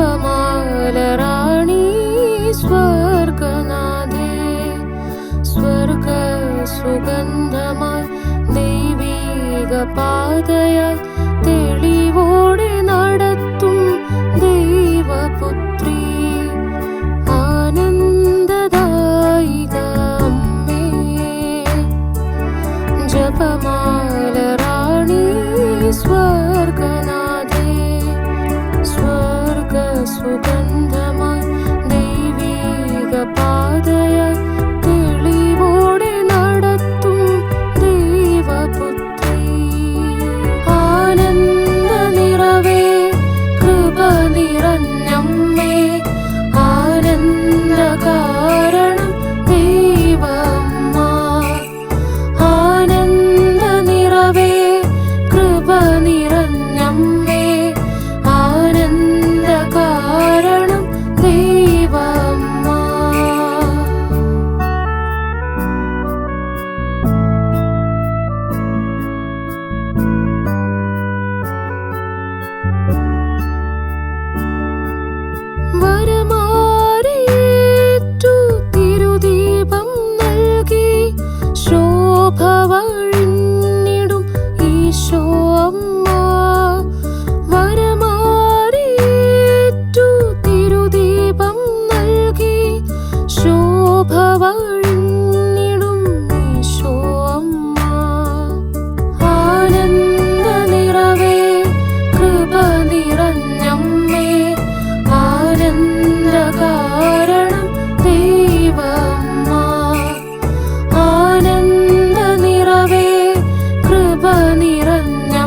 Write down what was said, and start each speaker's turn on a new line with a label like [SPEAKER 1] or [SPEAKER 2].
[SPEAKER 1] പുഷ്പമാലറാണി സ്വർഗനാഥേ സ്വർഗ സുഗന്ധമായി ദൈവീക പാതയാൽ തെളിവോടെ നടത്തും ദൈവപുത്രി. ആനന്ദദായിക അമ്മേ ജപമാ സുഗന്ധമായി കവഴിഞ്ഞിടും ഈശോ അമ്മ. വരമാറിയേറ്റു തിരുദീപം നൽകി ശോഭ